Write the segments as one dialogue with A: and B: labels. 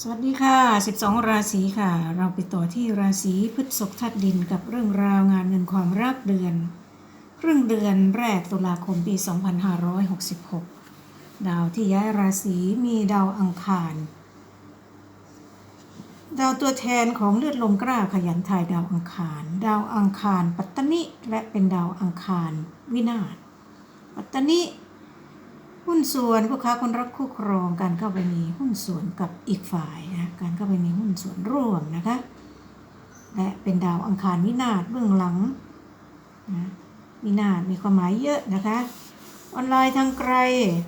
A: สวัสดีค่ะ 12 ราศีค่ะ เราไปต่อที่ราศีพฤษภธาตุดินกับเรื่องราวงานเงินความรักเดือน ครึ่งเดือนแรกตุลาคมปี 2566 ดาวที่ย้ายราศีมีดาวอังคาร ดาวตัวแทนของเลือดลมกล้าขยันทายดาวอังคาร ดาวอังคาร ปัตตนิและเป็นดาวอังคาร วินาศปัตตนิ หุ้นส่วนคู่ค้าคนรักคู่ครองการเข้าไปมีหุ้นส่วนกับอีกฝ่ายนะการเข้าไปมีหุ้นส่วนร่วมนะคะและเป็นดาวอังคารวินาศเบื้องหลังนะวินาศมีความหมายเยอะนะคะ ออนไลน์ทางไกล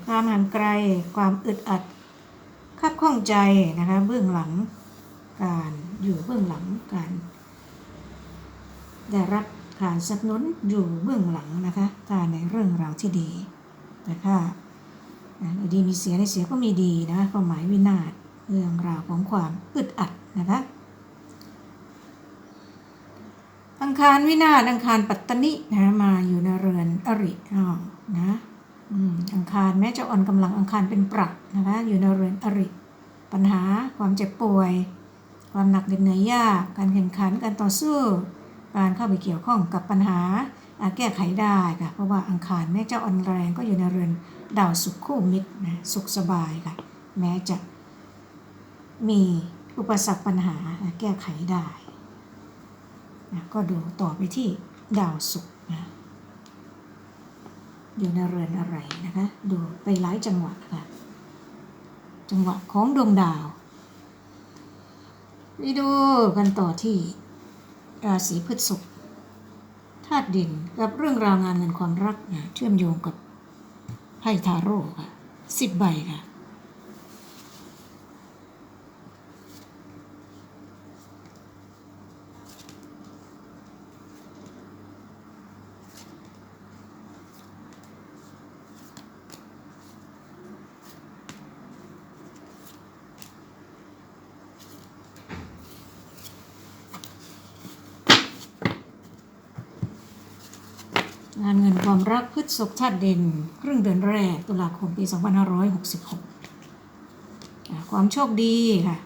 A: ความห่างไกล ความอึดอัดคับข้องใจนะคะเบื้องหลังการอยู่เบื้องหลังการได้รับการสนับสนุนอยู่เบื้องหลังนะคะการในเรื่องราวที่ดีแต่ถ้านะใน ดีมีเสียในเสียก็มีดีนะความหมายวินาศเรื่องราวของความอึดอัดนะคะอังคารวินาศอังคารปัตตนินะมาอยู่ในเรือนอริอ้าวนะอังคารแม้จะอ่อนกำลังอังคารเป็นปรักนะคะอยู่ในเรือนอริปัญหาความเจ็บป่วย ความหนักเด็ดเหนื่อยยากการแข่งขันการต่อสู้ การเข้าไปเกี่ยวข้องกับปัญหาอาจแก้ไขได้ค่ะเพราะว่าอังคารแม้จะอ่อนแรงก็อยู่ในเรือน ดาวสุขคู่มิตรนะสุขสบายค่ะ แม้จะมีอุปสรรคปัญหาแก้ไขได้นะก็ดูต่อไปที่ดาวสุขนะอยู่ในเรือนอะไรนะคะ ดูไปหลายจังหวะค่ะ จังหวะของดวงดาวไปดูกันต่อที่ราศีพฤษภธาตุดินกับเรื่องราวงานเงินความรักนะเชื่อมโยงกับ ไพ่ทาโร่ค่ะสิบใบค่ะ งานเงินความ รักพฤษภธาตุเด่น ครึ่งเดือนแรกตุลาคมปี 2566อะความโชคดีค่ะ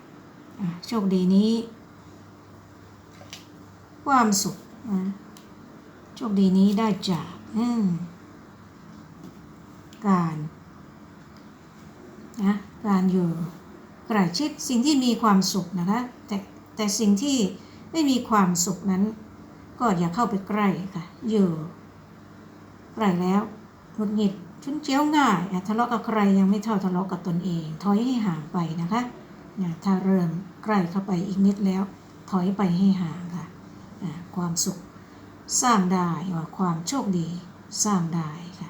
A: โชคดีนี้ ความสุขอะโชคดีนี้ได้จากการนะการอยู่ใกล้ชิดสิ่งที่มีความสุขนะคะแต่แต่สิ่งที่ไม่มีความสุขนั้น ก็อย่าเข้าไปใกล้ค่ะอยู่ ใกลแล้วหงุดหงิดชุนเจียวง่ายอะทะเลาะกับใครยังไม่เท่าทะเลาะกับตนเอง ถอยให้ห่างไปนะคะเนี่ยถ้าเริ่มใกล้เข้าไปอีกนิดแล้ว ถอยไปให้ห่างค่ะอะความสุขสร้างได้ว่าความโชคดีสร้างได้ค่ะ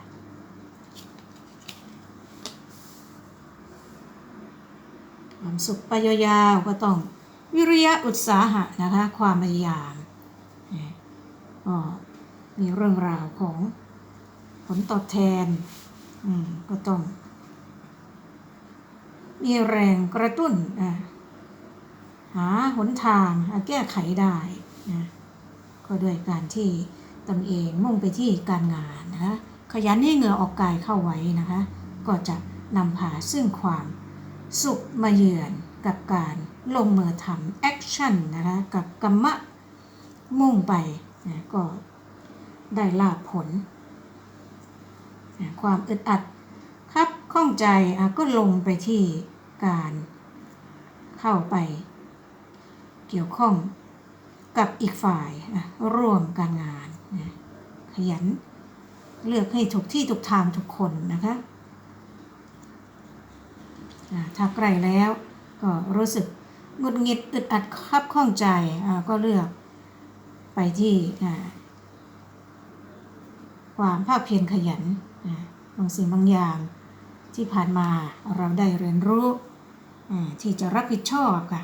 A: ความสุขไปยาวๆก็ต้องวิริยะอุตสาหะนะคะความพยายามเนี่ยก็มีเรื่องราวของ ลตอบแทนก็ต้อง มีแรงกระตุ้นหาหนทางแก้ไขได้นะก็ด้วยการที่ตนเองมุ่งไปที่การงานนะคะขยันให้เหงื่อออกกายเข้าไว้นะคะ ก็จะนำพาซึ่งความสุขมาเยือนกับการลงมือทำแอคชั่นนะคะกับกรรมะมุ่งไปนะก็ได้ลาภผล ความอึดอัดครับข้องใจก็ลงไปที่การเข้าไป เกี่ยวข้องกับอีกฝ่ายร่วมการงานขยันเลือกให้ถูกที่ถูกทางทุกคนนะคะถ้าใกล้แล้วก็รู้สึกงุดหงิดอึดอัดคับข้องใจก็เลือกไปที่ความภาคเพียรขยัน บางสิ่งบางอย่างที่ผ่านมาเราได้เรียนรู้ที่จะรับผิดชอบค่ะ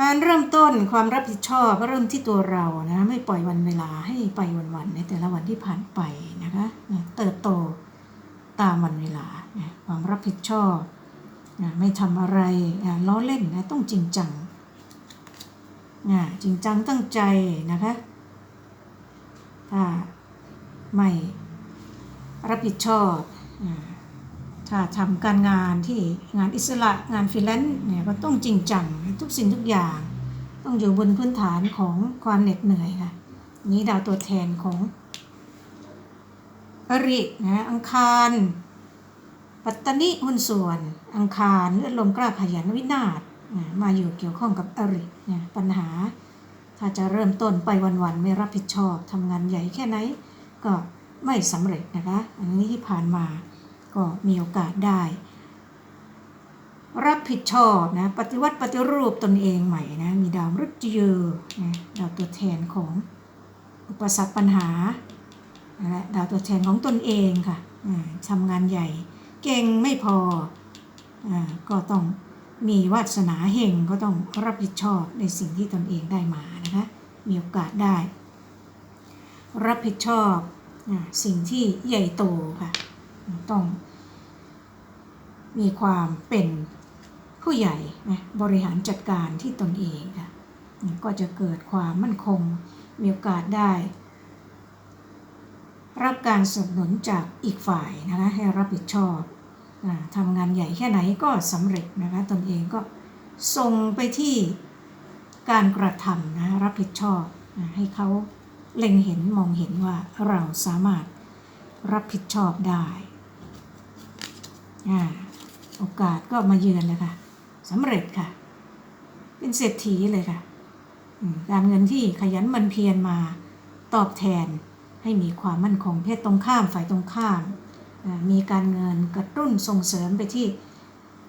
A: การเริ่มต้นความรับผิดชอบก็เริ่มที่ตัวเรานะไม่ปล่อยวันเวลาให้ไปวันๆในแต่ละวันที่ผ่านไปนะคะเติบโตตามวันเวลาความรับผิดชอบไม่ทำอะไรล้อเล่นนะต้องจริงจังจริงจังตั้งใจนะคะถ้า ไม่รับผิดชอบถ้าทำการงานที่งานอิสระงานฟรีแลนซ์เนี่ยก็ต้องจริงจังทุกสิ่งทุกอย่าง ต้องอยู่บนพื้นฐานของความเหน็ดเหนื่อยค่ะ นี้ดาวตัวแทนของอรินะอังคาร ปัตตนิหุ้นส่วน อังคารเลือดลมกล้าขยันวินาศมาอยู่เกี่ยวข้องกับอรินะปัญหา ถ้าจะเริ่มต้นไปวันๆไม่รับผิดชอบทำงานใหญ่แค่ไหน ก็ไม่สำเร็จนะคะ อันนี้ที่ผ่านมาก็มีโอกาสได้ รับผิดชอบนะปฏิวัติปฏิรูปตนเองใหม่นะมีดาวมฤตยูนะดาวตัวแทนของอุปสรรคปัญหาและดาวตัวแทนของตนเองค่ะทำงานใหญ่เก่งไม่พออก็ต้องมีวาสนาเฮงก็ต้องรับผิดชอบในสิ่งที่ตนเองได้มานะคะมีโอกาสได้ รับผิดชอบสิ่งที่ใหญ่โตค่ะ ต้องมีความเป็นผู้ใหญ่บริหารจัดการที่ตนเองค่ะก็จะเกิดความมั่นคงมีโอกาสได้ รับการสนับสนุนจากอีกฝ่ายนะคะให้รับผิดชอบทำงานใหญ่แค่ไหนก็สำเร็จนะคะตนเองก็ส่งไปที่การกระทำนะรับผิดชอบให้เขา เล็งเห็นมองเห็นว่าเราสามารถรับผิดชอบได้โอกาสก็มาเยือนเลยค่ะสำเร็จค่ะ เป็นเศรษฐีเลยค่ะการเงินที่ขยันมันเพียรมาตอบแทนให้มีความมั่นคงเพศตรงข้ามฝ่ายตรงข้าม มีการเงินกระตุ้นส่งเสริมไปที่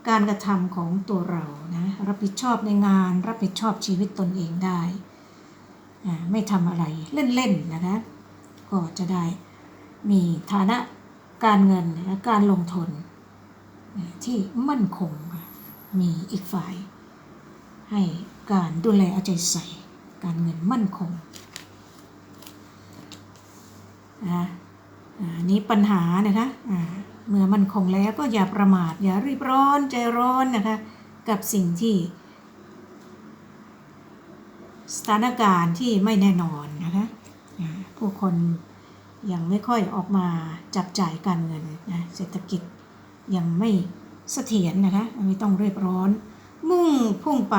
A: การกระทำของตัวเรานะรับผิดชอบในงาน รับผิดชอบชีวิตตนเองได้ ไม่ทำอะไรเล่นๆนะคะก็จะได้มีฐานะการเงินและการลงทุนที่มั่นคงค่ะมีอีกฝ่าย ให้การดูแลเอาใจใส่ การเงินมั่นคงนะอ่าอันนี้ปัญหานะคะอ่าเมื่อมั่นคงแล้วก็อย่าประมาทอย่ารีบร้อนใจร้อนนะคะ กับสิ่งที่ สถานการณ์ที่ไม่แน่นอนนะคะผู้คนยังไม่ค่อยออกมาจับจ่ายการเงินนะเศรษฐกิจยังไม่เสถียรนะคะไม่ต้องรีบร้อน มุ่งพุ่งไป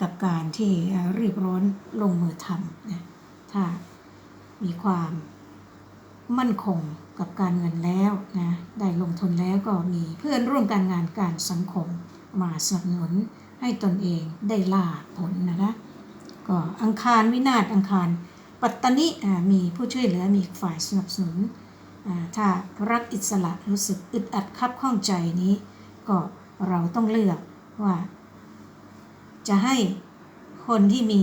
A: กับการที่เรีบร้อนลงมือทำนะถ้ามีความมั่นคงกับการเงินแล้วนะได้ลงทุนแล้วก็มีเพื่อนร่วมการงานการสังคมมาสนับสนุนให้ตนเองได้ลาผลนะคะ ก็อังคารวินาศอังคาร ปัตตานิอ่ามีผู้ช่วยเหลือมีฝ่ายสนับสนุนถ้ารักอิสระรู้สึกอึดอัดคับข้องใจนี้ ก็เราต้องเลือกว่า จะให้คนที่มี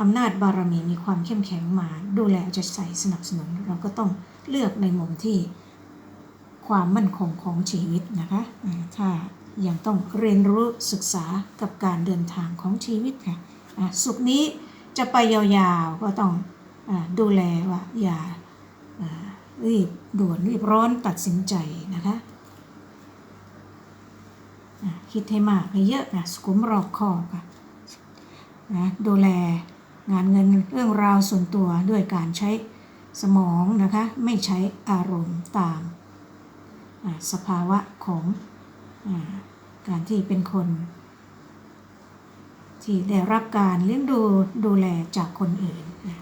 A: อำนาจบารมีมีความเข้มแข็งมา ดูแลจะใส่สนับสนุน เราก็ต้องเลือกในมุมที่ความมั่นคงของชีวิตนะคะถ้ายังต้องเรียนรู้ศึกษากับการเดินทางของชีวิตค่ะ สุขนี้จะไปยาวๆก็ต้องอดูแลว่าอย่ารีบด่วนรีบร้อนตัดสินใจนะคะะคิดให้มากให้เยอะนะสุขุมรอบคอบค่ะนะดูแลงานเงินเรื่องราวส่วนตัวด้วยการใช้สมองนะคะ ไม่ใช้อารมณ์ตามอ่าสภาวะของอการที่เป็นคน ที่ได้รับการเลี้ยงดูดูแลจากคนอื่นนะ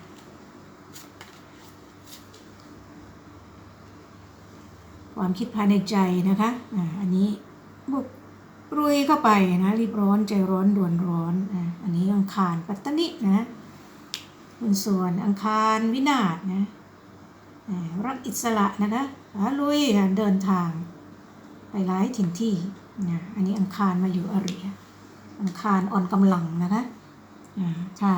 A: ความคิดภายในใจนะคะอันนี้บุกรุยเข้าไปนะรีบร้อนใจร้อนด่วนร้อนอันนี้อังคารปัตตนินะคุณส่วนอังคารวินาศนะรักอิสระนะคะลุยเดินทาง ไปหลายถิ่นที่นะอันนี้อังคารมาอยู่อริยะ อังคารอ่อนกำลังนะคะอ่าถ้า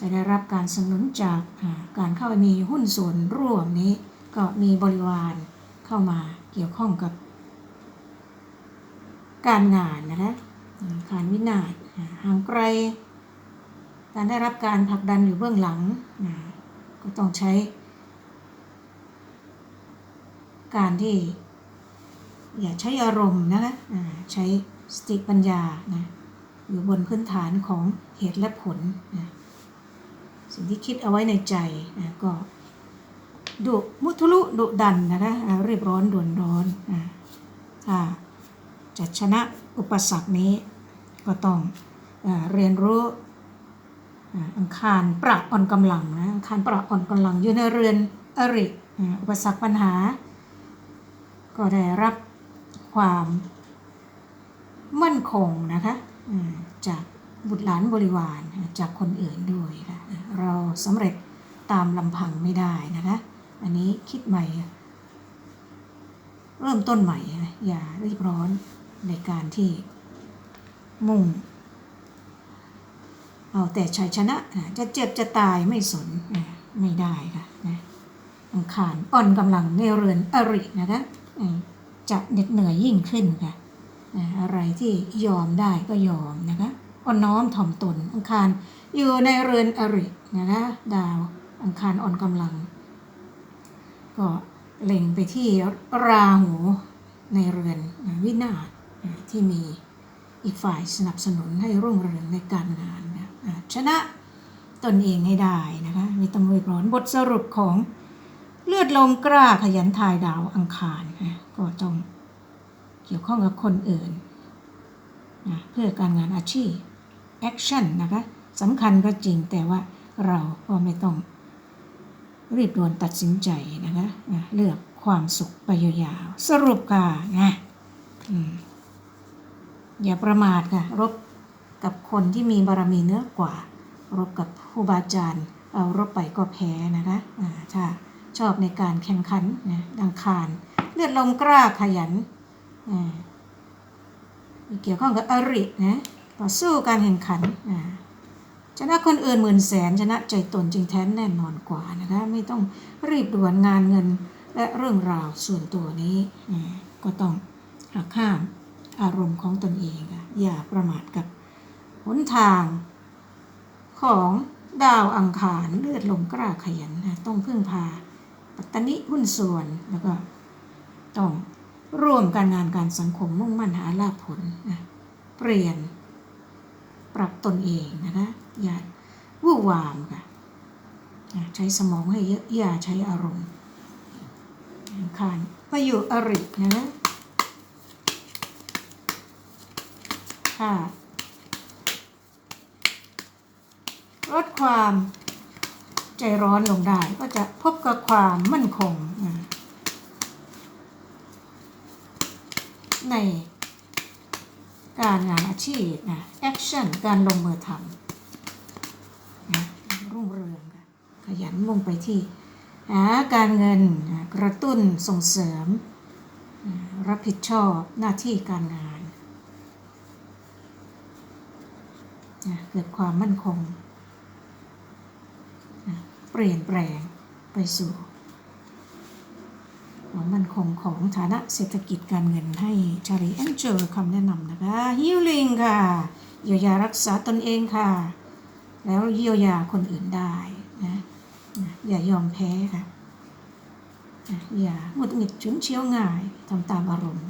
A: จะได้รับการสนับสนุนจากอ่าการเข้าไปมีหุ้นส่วนร่วมนี้ ก็มีบริวารเข้ามาเกี่ยวข้องกับ การงานนะคะอ่าการวินาศอ่าห่างไกล การได้รับการผลักดันอยู่เบื้องหลังอ่าก็ต้องใช้ การที่ อย่าใช้อารมณ์นะคะอ่าใช้สติปัญญานะ อยู่บนพื้นฐานของเหตุและผลนะสิ่งที่คิดเอาไว้ในใจนะก็ดุมุทุลุดุดันนะคะอ่ารียบร้อนด่วนร้อนอ่าถ้าจะชนะอุปสรรคนี้ก็ต้องเอเรียนรู้อังคารประอ่อนกำลังนะอังคารประอ่อนกำลังอยู่ในเรือนอริอุปสรรคปัญหา ก็ได้รับความมั่นคงนะคะ จากบุตรหลานบริวารจากคนอื่นด้วยค่ะเราสำเร็จตามลำพังไม่ได้นะคะอันนี้คิดใหม่ เริ่มต้นใหม่นะอย่ารีบร้อนในการที่มุ่ง เอาแต่ชัยชนะจะเจ็บจะตายไม่สนไม่ได้ค่ะนะอังคารอ่อนกำลังในเรือนอรินะคะจะเหน็ดเหนื่อยยิ่งขึ้นค่ะ นะอะไรที่ยอมได้ก็ยอมนะคะอ่อนน้อมถ่อมตนอังคารอยู่ในเรือนอรินะคะดาวอังคารอ่อนกำลัง ก็เล็งไปที่ราหูในเรือนวินาศที่มีอีกฝ่ายสนับสนุนให้รุ่งเรืองในการงานนะอะชนะตนเองให้ได้นะคะมีตำรวจร้อนบทสรุปของเลือดลมกล้าขยันทายดาวอังคารนะก็ต้อง เกี่ยวข้องกับคนอื่นนะเพื่อการงานอาชีพแอคชั่นนะคะสำคัญก็จริงแต่ว่าเราก็ไม่ต้องรีบด่วนตัดสินใจนะคะนะเลือกความสุขไปยาวๆสรุปค่ะนะอย่าประมาทค่ะรบกับคนที่มีบารมีเนื้อกว่า รบกับครูบาอาจารย์เอารบไปก็แพ้นะคะถ้าชอบในการแข่งขันนะดังคาร เลือดลมกล้าขยัน เกี่ยวข้องกับอรินะต่อสู้การแข่งขันชนะคนอื่นหมื่นแสนชนะใจตนจริงแท้แน่นอนกว่านะคะไม่ต้องรีบด่วนงานเงินและเรื่องราวส่วนตัวนี้ก็ต้องหักข้ามอารมณ์ของตนเองอย่าประมาทกับหนทางของดาวอังคารเลือดลมกล้าขยันนะต้องพึ่งพาปัตตนิหุ้นส่วนแล้วก็ต้อง ร่วมการงานการสังคมมุ่งมั่นหาลาภผลนะเปลี่ยน ปรับตนเองนะคะอย่าวู่วามค่ะใช้สมองให้เยอะอย่าใช้อารมณ์อังคารมาอยู่อรินะค่ะลดความใจร้อนลงได้ก็จะพบกับความมั่นคงอะ ในการงานอาชีพนะแอคชั่นการลงมือทำนะรุ่งเรืองขยันมุ่งไปที่การเงินนะกระตุ้นส่งเสริมนะรับผิดชอบหน้าที่การงานนะเกิดความมั่นคงนะเปลี่ยนแปลงไปสู่ ความมั่นคงของฐานะเศรษฐกิจการเงินให้ชารีแอนเจอคำแนะนำนะคะฮิลลิงค่ะเยียวยารักษาตนเองค่ะ แล้วเยียวยาคนอื่นได้นะนะอย่ายอมแพ้ค่ะนะอย่าหงุดหงิดฉุนเฉียวง่ายทำตามอารมณ์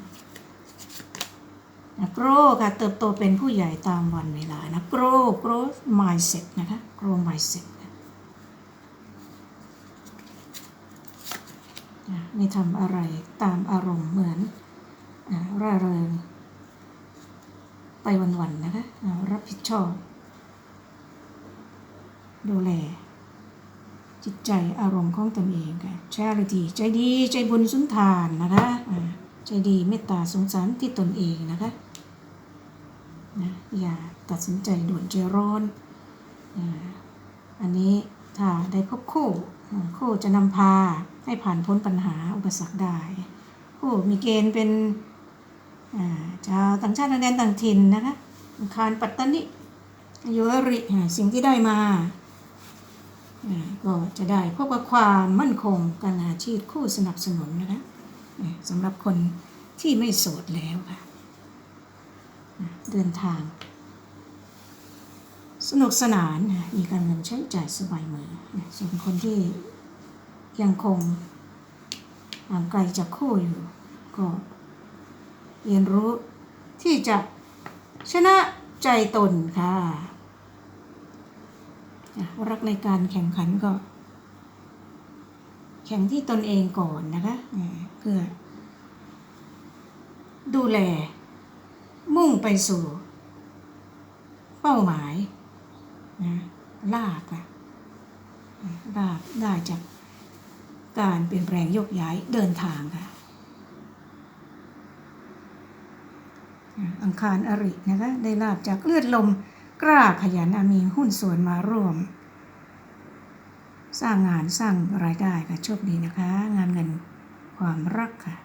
A: นะโกรค่ะเติบโตเป็นผู้ใหญ่ตามวันเวลานะโกรโกร mindset นะคะโกร mindset อะไม่ทำอะไรตามอารมณ์เหมือนอะร่าเริง ไปวันๆนะคะอะรับผิดชอบ ดูแล จิตใจอารมณ์ของตนเองค่ะ charity ใจดีใจบุญสุนทานนะคะใจดีเมตตาสงสารที่ตนเองนะคะนะอย่าตัดสินใจด่วนใจร้อนอะอันนี้ถ้าได้พบคู่อ่คู่จะนำพา ให้ผ่านพ้นปัญหาอุปสรรคได้ผู้มีเกณฑ์เป็นชาวต่างชาติต่างแดนต่างถิ่นนะคะคารปัตตานิโยริสิ่งที่ได้มาก็จะได้พบกับความมั่นคงการอาชีพคู่สนับสนุนนะคะสำหรับคนที่ไม่โสดแล้วค่ะเดินทาง สนุกสนานมีการเงินใช้จ่ายสบายมือส่วนคนที่ ยังคงห่างไกลจากคู่อยู่ ก็เรียนรู้ที่จะชนะใจตนค่ะรักในการแข่งขันก็ แข่งที่ตนเองก่อนนะคะเพื่อ ดูแล มุ่งไปสู่ เป้าหมายนะลาบอะลาบได้จาก การเปลี่ยนแปลงโยกย้ายเดินทางค่ะ อังคารอรินะคะ ได้ลาบจากเลือดลมกล้าขยันมีหุ้นส่วนมาร่วม สร้างงานสร้างรายได้ค่ะโชคดีนะคะ งานเงินความรักค่ะ